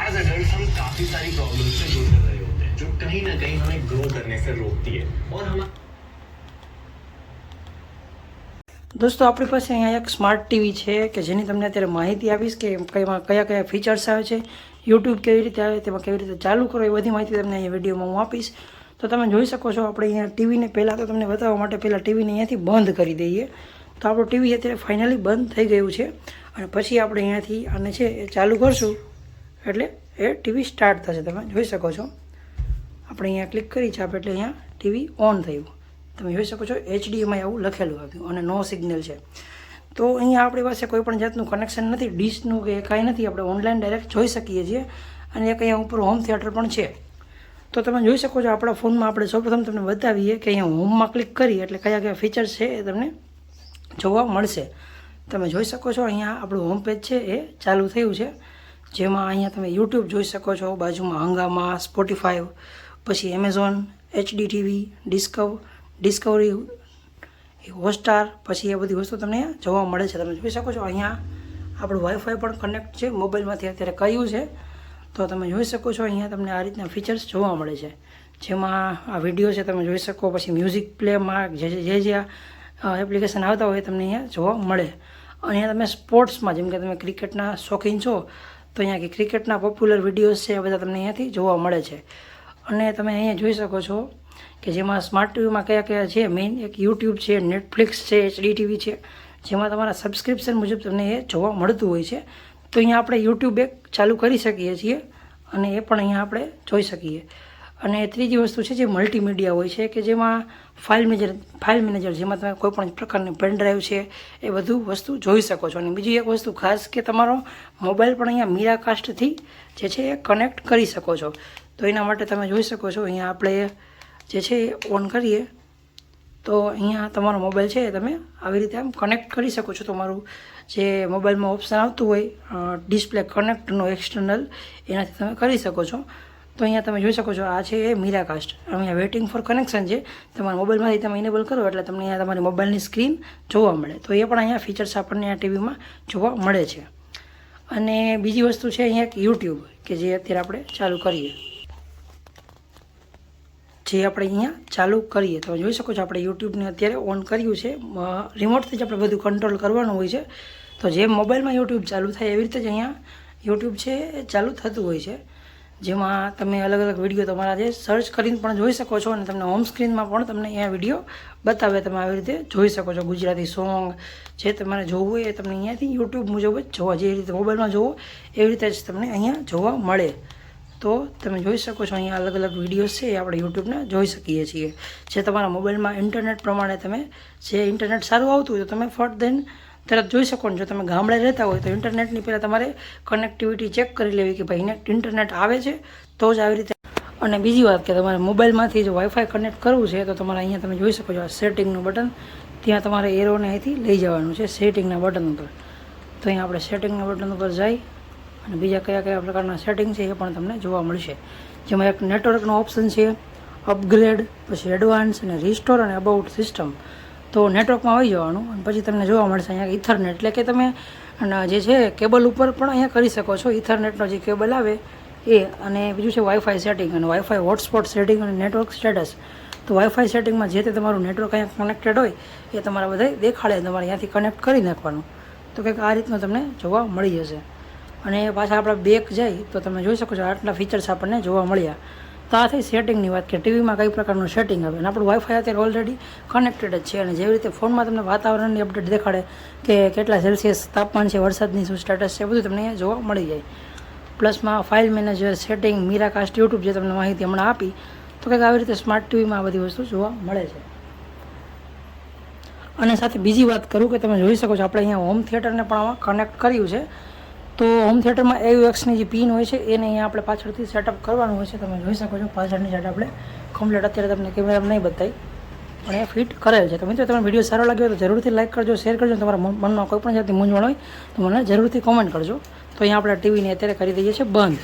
As adult हम काफी सारी प्रॉब्लम से गुजर रहे होते हैं जो कहीं ना कहीं हमें ग्रो करने से रोकती है और हम દોસ્તો આપણી પાસે અહીંયા એક સ્માર્ટ ટીવી છે કે જેની તમને અત્યારે માહિતી આપીશ કે કઈમાં કયા કયા ફીચર્સ આવે છે યુટ્યુબ કેવી રીતે આવે તેમાં કેવી રીતે ચાલુ કરો એ બધી માહિતી તમને અહીંયા વિડીયોમાં હું આપીશ તો તમે જોઈ શકો છો આપણે અહીંયા ટીવીને પહેલાં તો તમને બતાવવા માટે પહેલાં ટીવીને અહીંયાથી બંધ કરી દઈએ તો આપણું ટીવી અત્યારે ફાઇનલી બંધ થઈ ગયું છે અને પછી આપણે અહીંયાથી આને છે એ ચાલુ કરશું એટલે એ ટીવી સ્ટાર્ટ થશે. તમે જોઈ શકો છો. આપણે અહીંયા ક્લિક કરી છે આપણે, એટલે અહીંયા ટીવી ઓન થયું. તમે જોઈ શકો છો એચડીએમઆઈ આવું લખેલું આવ્યું અને નો સિગ્નલ છે. તો અહીંયા આપણી પાસે કોઈ પણ જાતનું કનેક્શન નથી. ડીશનું કે કાંઈ નથી. આપણે ઓનલાઈન ડાયરેક્ટ જોઈ શકીએ છીએ. અને એક અહીંયા ઉપર હોમ થિયેટર પણ છે. તો તમે જોઈ શકો છો આપણા ફોનમાં આપણે સૌપ્રથમ તમને બતાવીએ કે અહીંયા હોમમાં ક્લિક કરી એટલે કયા કયા ફીચર્સ છે એ તમને જોવા મળશે. તમે જોઈ શકો છો અહીંયા આપણું હોમ પેજ છે એ ચાલુ થયું છે. જેમાં અહીંયા તમે યુટ્યુબ જોઈ શકો છો, બાજુમાં હંગામા સ્પોટીફાઈ પછી એમેઝોન એચડી ટીવી ડિસ્કવ ડિસ્કવરી હોટસ્ટાર પછી એ બધી વસ્તુ તમને જોવા મળે છે. તમે જોઈ શકો છો અહીંયા આપણું વાઈફાઈ પણ કનેક્ટ છે, મોબાઈલમાંથી અત્યારે કહ્યું છે. તો તમે જોઈ શકો છો અહીંયા તમને આ રીતના ફીચર્સ જોવા મળે છે. જેમાં આ વીડિયો છે તમે જોઈ શકો, પછી મ્યુઝિક પ્લેમાં જે જે જે એપ્લિકેશન આવતા હોય તમને અહીંયા જોવા મળે. અહીંયા તમે સ્પોર્ટ્સમાં જેમ કે તમે ક્રિકેટના શોખીન છો તો અહીંયા કે ક્રિકેટના પોપ્યુલર વિડીયોઝ છે એ બધા તમને અહીંયાથી જોવા મળે છે. અને તમે અહીંયા જોઈ શકો છો કે જેમાં સ્માર્ટ ટીવીમાં કયા કયા છે મેઇન એક યુટ્યુબ છે નેટફ્લિક્સ છે એચડી ટીવી છે, જેમાં તમારા સબસ્ક્રિપ્શન મુજબ તમને એ જોવા મળતું હોય છે. તો અહીંયા આપણે યુટ્યુબ એક ચાલુ કરી શકીએ છીએ અને એ પણ અહીંયા આપણે જોઈ શકીએ. અને ત્રીજી વસ્તુ છે જે મલ્ટીમીડિયા હોય છે કે જેમાં ફાઇલ મેનેજર ફાઇલ મેનેજર જેમાં તમે કોઈપણ પ્રકારની પેન ડ્રાઈવ છે એ બધું વસ્તુ જોઈ શકો છો. અને બીજી એક વસ્તુ ખાસ કે તમારો મોબાઈલ પણ અહીંયા મીરાકાસ્ટથી જે છે એ કનેક્ટ કરી શકો છો. તો એના માટે તમે જોઈ શકો છો, અહીંયા આપણે જે છે એ ઓન કરીએ, તો અહીંયા તમારો મોબાઈલ છે તમે આવી રીતે આમ કનેક્ટ કરી શકો છો. તમારું જે મોબાઈલમાં ઓપ્શન આવતું હોય ડિસ્પ્લે કનેક્ટનો એક્સટર્નલ એનાથી તમે કરી શકો છો. તો અહીંયા તમે જોઈ શકો છો, આ છે એ મીરાકાસ્ટ અહીંયા વેઇટિંગ ફોર કનેક્શન છે. તમારા મોબાઈલમાંથી તમે ઇનેબલ કરો, એટલે તમને અહીંયા તમારી મોબાઈલની સ્ક્રીન જોવા મળે. તો એ પણ અહીંયા ફીચર્સ આપણને આ ટીવીમાં જોવા મળે છે. અને બીજી વસ્તુ છે અહીંયા એક યુટ્યુબ કે જે અત્યારે આપણે ચાલુ કરીએ. જે આપણે અહીંયા ચાલુ કરીએ. તો જોઈ શકો છો આપણે યુટ્યુબને અત્યારે ઓન કર્યું છે. રિમોટથી જ આપણે બધું કંટ્રોલ કરવાનું હોય છે. તો જે મોબાઈલમાં યુટ્યુબ ચાલુ થાય, એવી રીતે જ અહીંયા યુટ્યુબ છે એ ચાલુ થતું હોય છે. જેમાં તમે અલગ અલગ વીડિયો તમારા જે સર્ચ કરીને પણ જોઈ શકો છો અને તમને હોમ સ્ક્રીનમાં પણ તમને અહીંયા વીડિયો બતાવે તમે આવી રીતે જોઈ શકો છો. ગુજરાતી સોંગ જે તમારે જોવું હોય એ તમને અહીંયાથી યુટ્યુબ મુજબ જ જોવા, જે રીતે મોબાઈલમાં જોવો એવી રીતે જ તમને અહીંયા જોવા મળે. તો તમે જોઈ શકો છો અહીંયા અલગ અલગ વિડીયોઝ છે એ આપણે યુટ્યુબના જોઈ શકીએ છીએ. જે તમારા મોબાઈલમાં ઇન્ટરનેટ પ્રમાણે તમે, જે ઇન્ટરનેટ સારું આવતું હોય તો તમે ફટ દેન તરત જોઈ શકો ને જો તમે ગામડે રહેતા હોય તો ઇન્ટરનેટની પહેલાં તમારે કનેક્ટિવિટી ચેક કરી લેવી કે ભાઈ ઇન્ટરનેટ આવે છે તો જ આવી રીતે. અને બીજી વાત કે તમારે મોબાઈલમાંથી જો વાઈફાઈ કનેક્ટ કરવું છે તો તમારે અહીંયા તમે જોઈ શકો છો આ સેટિંગનું બટન ત્યાં તમારે એરોને અહીંથી લઈ જવાનું છે સેટિંગના બટન ઉપર. તો અહીંયા આપણે સેટિંગના બટન ઉપર જઈ અને બીજા કયા કયા પ્રકારના સેટિંગ છે એ પણ તમને જોવા મળશે. જેમાં એક નેટવર્કનો ઓપ્શન છે અપગ્રેડ પછી એડવાન્સ અને રિસ્ટોર અને અબાઉટ સિસ્ટમ તો નેટવર્કમાં આવી જવાનું અને પછી તમને જોવા મળશે અહીંયા ઇથરનેટ એટલે કે તમે જે છે કેબલ ઉપર પણ અહીંયા કરી શકો છો. ઇથરનેટનો જે કેબલ આવે, એ અને બીજું છે વાઈફાઈ સેટિંગ અને વાઈફાઈ હોટસ્પોટ સેટિંગ અને નેટવર્ક સ્ટેટસ તો વાઈફાઈ સેટિંગમાં જે તે તમારું નેટવર્ક અહીંયા કનેક્ટેડ હોય, એ તમારા બધા દેખાડે તમારે અહીંયાથી કનેક્ટ કરી નાખવાનું. તો કંઈક આ રીતનું તમને જોવા મળી જશે. અને પાછા આપણે બેક જાય, તો તમે જોઈ શકો છો આટલા ફીચર્સ આપણને જોવા મળ્યા. તો આ થઈ સેટિંગની વાત કે ટીવીમાં કઈ પ્રકારનું સેટિંગ આવે અને આપણું વાઈફાઈ અત્યારે ઓલરેડી કનેક્ટેડ જ છે અને જેવી રીતે ફોનમાં તમને વાતાવરણની અપડેટ દેખાડે કે કેટલા સેલ્સિયસ તાપમાન છે, વરસાદની શું સ્ટેટસ છે, બધું તમને જોવા મળી જાય. પ્લસમાં file manager setting Miracast YouTube જે તમને માહિતી હમણાં આપી, તો કંઈક આવી રીતે સ્માર્ટ ટીવીમાં આ બધી વસ્તુ જોવા મળે છે. અને સાથે બીજી વાત કરું કે તમે જોઈ શકો છો, આપણે અહીંયા હોમ થિયેટરને પણ આમાં કનેક્ટ કર્યું છે. તો હોમ થિયેટરમાં એયુએક્સની જે પિન હોય છે, એને અહીંયા આપણે પાછળથી સેટઅપ કરવાનું હોય છે, તમે જોઈ શકો છો. પાછળની સાઈડ આપણે કમ્પ્લીટ અત્યારે તમને કેમેરામાં નહીં બતાવી, પણ એ ફિટ કરેલ છે. તો મિત્રો, તમને વીડિયો સારો લાગ્યો તો જરૂરથી લાઈક કરજો શેર કરજો તમારા મનમાં કોઈ પણ જાતની મૂંઝવણ હોય તો મને જરૂરથી કોમેન્ટ કરજો. તો અહીંયા આપણે ટીવીને અત્યારે કરી દઈએ છીએ બંધ.